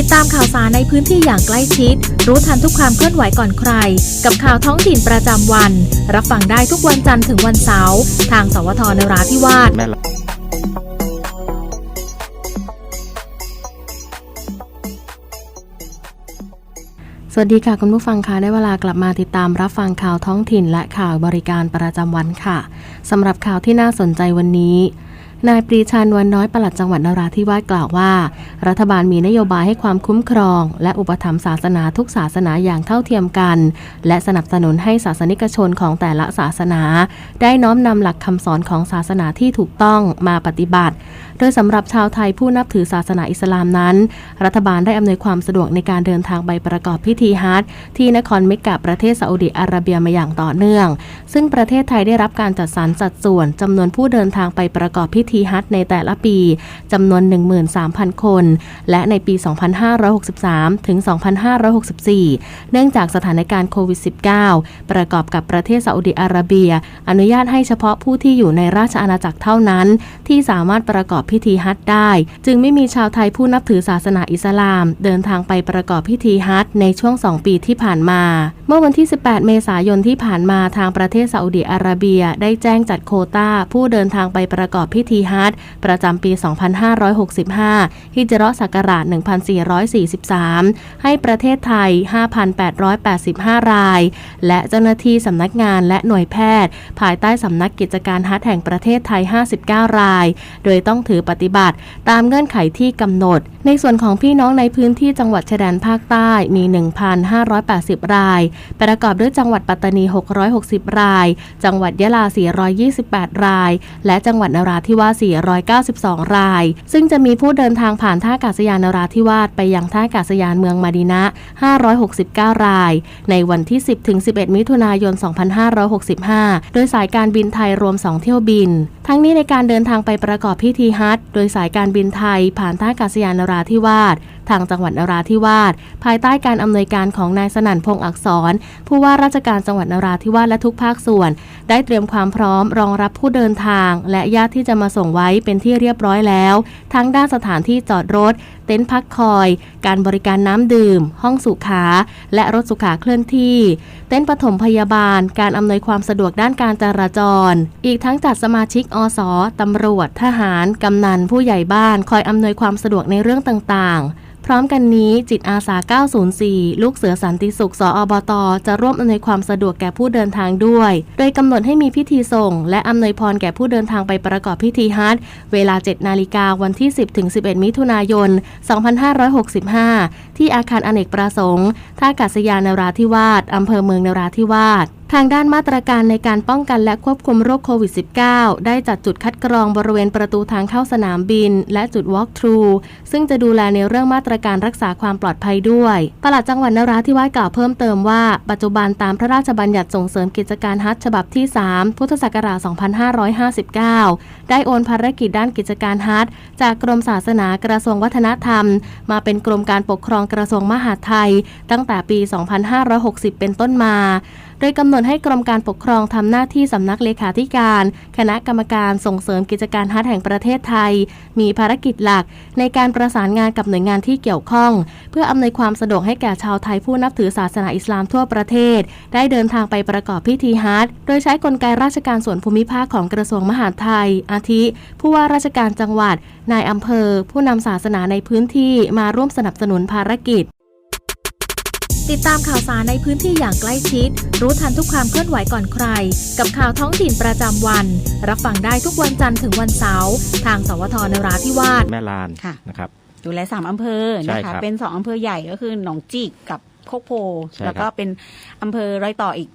ติดตามข่าวสารในพื้นที่อย่างใกล้ชิด รู้ทันทุกความเคลื่อนไหวก่อนใคร กับข่าวท้องถิ่นประจำวัน รับฟังได้ทุกวันจันทร์ถึงวันเสาร์ทางสวทนราธิวาสแม่ละสวัสดีค่ะ คุณผู้ฟังคะได้เวลากลับมาติดตามรับฟังข่าวท้องถิ่น และข่าวบริการประจำวันค่ะสำหรับข่าวที่น่าสนใจวันนี้ นายปรีชานวลนน้อยปลัดจังหวัดนราธิวาสกล่าวว่า รัฐบาลมีนโยบายให้ความคุ้มครอง และอุปถัมภ์ศาสนาทุกศาสนาอย่างเท่าเทียมกัน และสนับสนุนให้ศาสนิกชนของแต่ละศาสนา ได้น้อมนำหลักคำสอนของศาสนาที่ถูกต้องมาปฏิบัติ โดยสำหรับชาวไทยผู้นับถือศาสนาอิสลามนั้น รัฐบาลได้อำนวยความสะดวกในการเดินทางไปประกอบพิธีฮัจญ์ที่นครเมกกะประเทศซาอุดิอาระเบียมาอย่างต่อเนื่อง ซึ่งประเทศไทยได้รับการจัดสรรสัดส่วนจำนวนผู้เดินทางไปประกอบพิธีฮัจญ์ในแต่ละปีจำนวน 13,000 คน และในปี 2563 ถึง 2564 เนื่องจากสถานการณ์โควิด -19 ประกอบกับประเทศซาอุดิอาระเบีย อนุญาตให้เฉพาะผู้ที่อยู่ในราชอาณาจักรเท่านั้น ที่สามารถประกอบพิธีฮัจญ์ได้ จึงไม่มีชาวไทยผู้นับถือศาสนาอิสลาม เดินทางไปประกอบพิธีฮัจญ์ในช่วง 2 ปีที่ผ่านมา เมื่อวันที่ 18 เมษายนที่ผ่านมาทางประเทศซาอุดิอาระเบียได้แจ้งจัดโคตาผู้เดินทางไปประกอบพิธีฮัจญ์ประจำปี 2565ฮิจราะห์ศักราช 1443 ให้ประเทศไทย 5,885 ราย และเจ้าหน้าที่สำนักงานและหน่วยแพทย์ ภายใต้สำนักกิจการฮัทแห่งประเทศไทย 59 ราย โดยต้องถือปฏิบัติ ตามเงื่อนไขที่กำหนด ในส่วนของพี่น้องในพื้นที่จังหวัดชายแดนภาคใต้มี 1,580 ราย ประกอบด้วยจังหวัดปัตตานี 660 ราย จังหวัดยะลา 428 ราย และจังหวัดนราธิวาส 492 ราย ซึ่งจะมีผู้เดินทางผ่านท่าอากาศยานนราธิวาสไปยังท่าอากาศยานเมืองมาดีนะ 569 ราย ในวันที่ 10-11 มิถุนายน 2565 โดยสายการบินไทยรวม 2 เที่ยวบินทั้งนี้ในการเดินทางไปประกอบพิธีฮัจโดยสายการบินไทยผ่านท่าอากาศยานนราธิวาสทางจังหวัดนราธิวาสภายใต้การอำนวยการของนายสนั่นพงษ์อักษร ผู้ว่าราชการจังหวัดนราธิวาสและทุกภาคส่วน ได้เตรียมความพร้อมรองรับผู้เดินทาง และญาติที่จะมาส่งไว้เป็นที่เรียบร้อยแล้ว ทั้งด้านสถานที่จอดรถ เต็นท์พักคอย การบริการน้ำดื่ม ห้องสุขา และรถสุขาเคลื่อนที่ เต็นท์ปฐมพยาบาล การอำนวยความสะดวกด้านการจราจร อีกทั้งจัดสมาชิกอสตำรวจ ทหาร กำนัน ผู้ใหญ่บ้าน คอยอำนวยความสะดวกในเรื่องต่างๆ พร้อมกันนี้จิตอาสา 904 ลูกเสือสันติสุขสออบต จะร่วมอำนวยความสะดวกแก่ผู้เดินทางด้วย โดยกำหนดให้มีพิธีส่ง และอำนวยพรแก่ผู้เดินทางไปประกอบพิธีฮัจญ์เวลา 7 นาฬิกาวันที่ 10ถึง11 มิถุนายน 2565 ที่อาคารอเนกประสงค์ ท่าอากาศยานนราธิวาสอำเภอเมืองนราธิวาส ทางด้านมาตรการในการป้องกันและควบคุมโรคโควิด -19 ได้จัดจุดคัดกรองบริเวณประตูทางเข้าสนามบิน และจุด walk through ซึ่งจะดูแลในเรื่องมาตรการรักษาความปลอดภัยด้วย ปลัดจังหวัดนราธิวาสกล่าวเพิ่มเติมว่า ปัจจุบันตามพระราชบัญญัติส่งเสริมกิจการฮัทฉบับที่ 3 พุทธศักราช 2559 ได้โอนภารกิจด้านกิจการฮัทจากกรมศาสนากระทรวงวัฒนธรรม มาเป็นกรมการปกครองกระทรวงมหาดไทย ตั้งแต่ปี 2560 เป็นต้นมา ดยกำหนดให้กรมการปกครองทำหน้าที่สำนักเลขาธิการ คณะกรรมการส่งเสริมกิจการฮัทแห่งประเทศไทย มีภารกิจหลัก ในการประสานงานกับหน่วยงานที่เกี่ยวข้อง เพื่ออำนวยความสะดวกให้แก่ชาวไทยผู้นับถือศาสนาอิสลามทั่วประเทศ ได้เดินทางไปประกอบพิธีฮัจญ์โดยใช้กลไกราชการส่วนภูมิภาคของกระทรวงมหาดไทย อาทิ ผู้ว่าราชการจังหวัด นายอำเภอ ผู้นำศาสนาในพื้นที่มาร่วมสนับสนุนภารกิจ ติดตามข่าวสารในพื้นที่อย่างใกล้ชิด รู้ทันทุกความเคลื่อนไหวก่อนใคร กับข่าวท้องถิ่นประจำวัน รับฟังได้ทุกวันจันทร์ถึงวันเสาร์ทางสวทนราธิวาสแม่ลานค่ะ นะครับ ดูแลสามอำเภอใช่นะครัคะบเป็นสองอำเภอใหญ่ก็คือหนองจิกกับโคกโพใช่แล้วก็ครับเป็นอำเภอร้อยต่ออีก